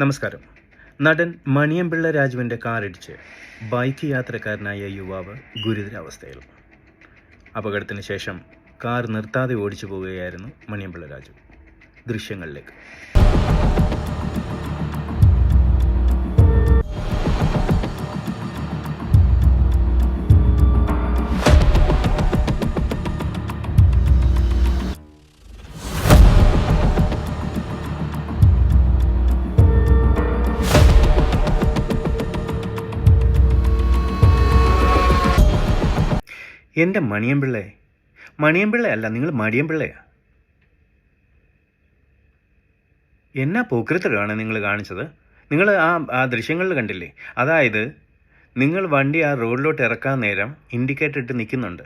നമസ്കാരം. നടൻ മണിയമ്പിള്ള രാജുവിന്റെ കാറിടിച്ച് ബൈക്ക് യാത്രക്കാരനായ യുവാവ് ഗുരുതരാവസ്ഥയിൽ. അപകടത്തിന് ശേഷം കാർ നിർത്താതെ ഓടിച്ചു പോവുകയായിരുന്നു മണിയമ്പിള്ള രാജു. ദൃശ്യങ്ങളിലേക്ക്. എന്റെ മണിയമ്പിള്ളേ അല്ല നിങ്ങൾ മടിയമ്പിള്ളയാ. എന്നാ പോക്കൃത്തരമാണ് നിങ്ങൾ കാണിച്ചത്? നിങ്ങൾ ആ ആ ദൃശ്യങ്ങളിൽ കണ്ടില്ലേ? അതായത് നിങ്ങൾ വണ്ടി ആ റോഡിലോട്ട് ഇറക്കാൻ നേരം ഇൻഡിക്കേറ്റർ ഇട്ട് നിൽക്കുന്നുണ്ട്.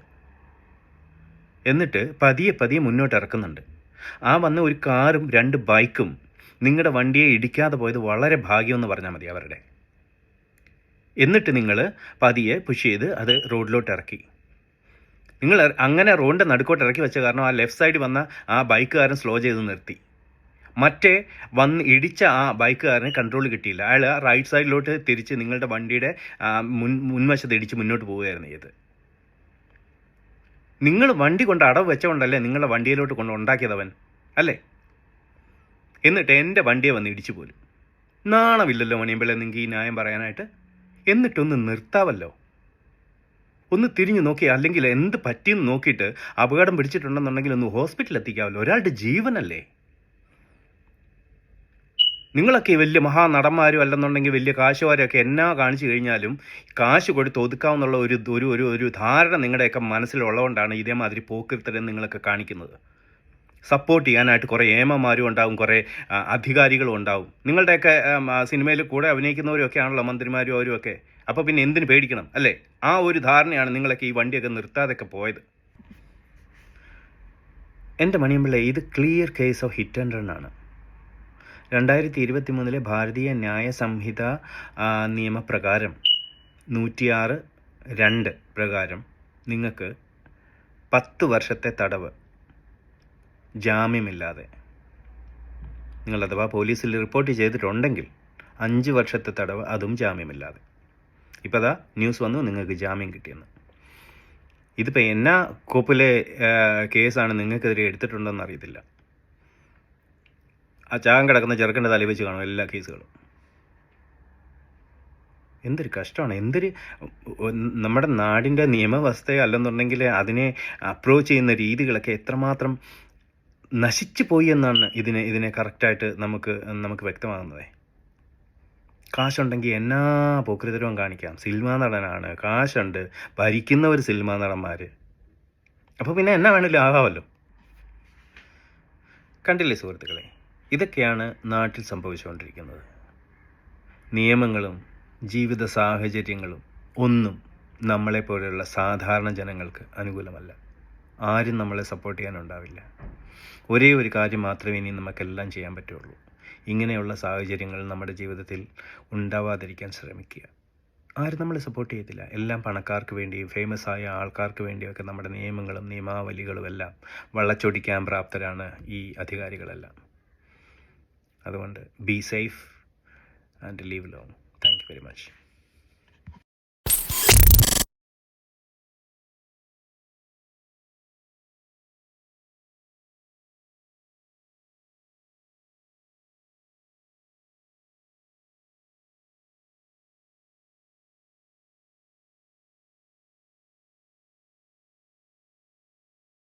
എന്നിട്ട് പതിയെ പതിയെ മുന്നോട്ട് ഇറക്കുന്നുണ്ട്. ആ വന്ന ഒരു കാറും രണ്ട് ബൈക്കും നിങ്ങളുടെ വണ്ടിയെ ഇടിക്കാതെ പോയത് വളരെ ഭാഗ്യമെന്ന് പറഞ്ഞാൽ മതി അവരുടെ. എന്നിട്ട് നിങ്ങൾ പതിയെ പുഷ് ചെയ്ത് അത് റോഡിലോട്ട് ഇറക്കി. നിങ്ങൾ അങ്ങനെ റോഡിന്റെ നടുക്കോട്ട് ഇറക്കി വെച്ച കാരണം ആ ലെഫ്റ്റ് സൈഡിൽ വന്ന ആ ബൈക്കുകാരൻ സ്ലോ ചെയ്ത് നിർത്തി. മറ്റേ വന്ന് ഇടിച്ച ആ ബൈക്കുകാരന് കൺട്രോൾ കിട്ടിയില്ല. അയാൾ റൈറ്റ് സൈഡിലോട്ട് തിരിച്ച് നിങ്ങളുടെ വണ്ടിയുടെ മുൻ മുൻവശത്ത് ഇടിച്ച് മുന്നോട്ട് പോവുകയായിരുന്നു ചെയ്ത് നിങ്ങൾ വണ്ടി കൊണ്ട് അടവ് വെച്ചുകൊണ്ടല്ലേ നിങ്ങളുടെ വണ്ടിയിലോട്ട് കൊണ്ട് ഉണ്ടാക്കിയതവൻ അല്ലേ? എന്നിട്ട് എന്റെ വണ്ടിയെ വന്ന് ഇടിച്ചു പോലും. നാണമില്ലല്ലോ മണിയമ്പിള്ള നിങ്ങൾക്ക് ഈ ന്യായം പറയാനായിട്ട്. എന്നിട്ടൊന്ന് നിർത്താവല്ലോ. ഒന്ന് തിരിഞ്ഞു നോക്കി അല്ലെങ്കിൽ എന്ത് പറ്റിയെന്ന് നോക്കിയിട്ട് അപകടം പിടിച്ചിട്ടുണ്ടെന്നുണ്ടെങ്കിൽ ഒന്ന് ഹോസ്പിറ്റലിൽ എത്തിക്കാമല്ലോ. ഒരാളുടെ ജീവനല്ലേ? നിങ്ങളൊക്കെ വലിയ മഹാ മഹാനടന്മാരും അല്ലെന്നുണ്ടെങ്കിൽ വലിയ കാശുകാരൊക്കെ എന്നാ കാണിച്ചു കഴിഞ്ഞാലും കാശ് കൊടുത്ത് ഒതുക്കാമെന്നുള്ള ഒരു ഒരു ഒരു ഒരു ധാരണ നിങ്ങളുടെയൊക്കെ മനസ്സിലുള്ളതുകൊണ്ടാണ് ഇതേമാതിരി പോക്കിരുത്തരം നിങ്ങളൊക്കെ കാണിക്കുന്നത്. സപ്പോർട്ട് ചെയ്യാനായിട്ട് കുറേ ഏമമാരും ഉണ്ടാവും കുറേ അധികാരികളും ഉണ്ടാവും. നിങ്ങളുടെയൊക്കെ സിനിമയിൽ കൂടെ അഭിനയിക്കുന്നവരും ഒക്കെ ആണല്ലോ മന്ത്രിമാരും അവരും ഒക്കെ. അപ്പോൾ പിന്നെ എന്തിനു പേടിക്കണം അല്ലേ? ആ ഒരു ധാരണയാണ് നിങ്ങളൊക്കെ ഈ വണ്ടിയൊക്കെ നിർത്താതെയൊക്കെ പോയത്. എന്റെ മണിയമ്പിള്ള ഇത് clear case of hit and run ആണ്. രണ്ടായിരത്തി ഇരുപത്തി മൂന്നിലെ ഭാരതീയ ന്യായ സംഹിത നിയമപ്രകാരം നൂറ്റിയാറ് രണ്ട് പ്രകാരം നിങ്ങൾക്ക് പത്ത് വർഷത്തെ തടവ് ജാമ്യമില്ലാതെ. നിങ്ങൾ അഥവാ പോലീസിൽ റിപ്പോർട്ട് ചെയ്തിട്ടുണ്ടെങ്കിൽ അഞ്ച് വർഷത്തെ തടവ് അതും ജാമ്യമില്ലാതെ. ഇപ്പോൾ അതാ ന്യൂസ് വന്നു നിങ്ങൾക്ക് ജാമ്യം കിട്ടിയെന്ന്. ഇതിപ്പോൾ എന്നാ കോപ്പിലെ കേസാണ് നിങ്ങൾക്കെതിരെ എടുത്തിട്ടുണ്ടെന്ന് അറിയത്തില്ല. ആ ചാകം കിടക്കുന്ന ചെറുക്കന്റെ തലയിൽ വെച്ച് കാണും എല്ലാ കേസുകളും. എന്തൊരു കഷ്ടമാണ് എന്തൊരു നമ്മുടെ നാടിന്റെ നിയമവ്യവസ്ഥ അല്ലെന്നുണ്ടെങ്കിൽ അതിനെ അപ്രോച്ച് ചെയ്യുന്ന രീതികളൊക്കെ എത്രമാത്രം നശിച്ചു പോയി എന്നാണ് ഇതിനെ ഇതിനെ കറക്റ്റായിട്ട് നമുക്ക് നമുക്ക് വ്യക്തമാകുന്നത്. കാശുണ്ടെങ്കിൽ എന്നാ പോക്കൃതരവും കാണിക്കാം? സിനിമ നടനാണ്. കാശുണ്ട്. ഒരു സിനിമ നടന്മാർ അപ്പോൾ പിന്നെ എന്നാ വേണമെങ്കിലും ആകാമല്ലോ കണ്ടില്ലേ സുഹൃത്തുക്കളെ? ഇതൊക്കെയാണ് നാട്ടിൽ സംഭവിച്ചുകൊണ്ടിരിക്കുന്നത്. നിയമങ്ങളും ജീവിത സാഹചര്യങ്ങളും ഒന്നും നമ്മളെപ്പോലെയുള്ള സാധാരണ ജനങ്ങൾക്ക് അനുകൂലമല്ല. ആരും നമ്മളെ സപ്പോർട്ട് ചെയ്യാനുണ്ടാവില്ല. ഒരേ ഒരു കാര്യം മാത്രമേ ഇനി നമുക്കെല്ലാം ചെയ്യാൻ പറ്റുള്ളൂ. ഇങ്ങനെയുള്ള സാഹചര്യങ്ങൾ നമ്മുടെ ജീവിതത്തിൽ ഉണ്ടാവാതിരിക്കാൻ ശ്രമിക്കുക. ആരും നമ്മളെ സപ്പോർട്ട് ചെയ്യത്തില്ല. എല്ലാം പണക്കാർക്ക് വേണ്ടിയും ഫേമസ് ആയ ആൾക്കാർക്ക് വേണ്ടിയൊക്കെ നമ്മുടെ നിയമങ്ങളും നിയമാവലികളും എല്ലാം വള്ളച്ചൊടിക്കാൻ പ്രാപ്തരാണ് ഈ അധികാരികളെല്ലാം. അതുകൊണ്ട് be safe and live long thank you very much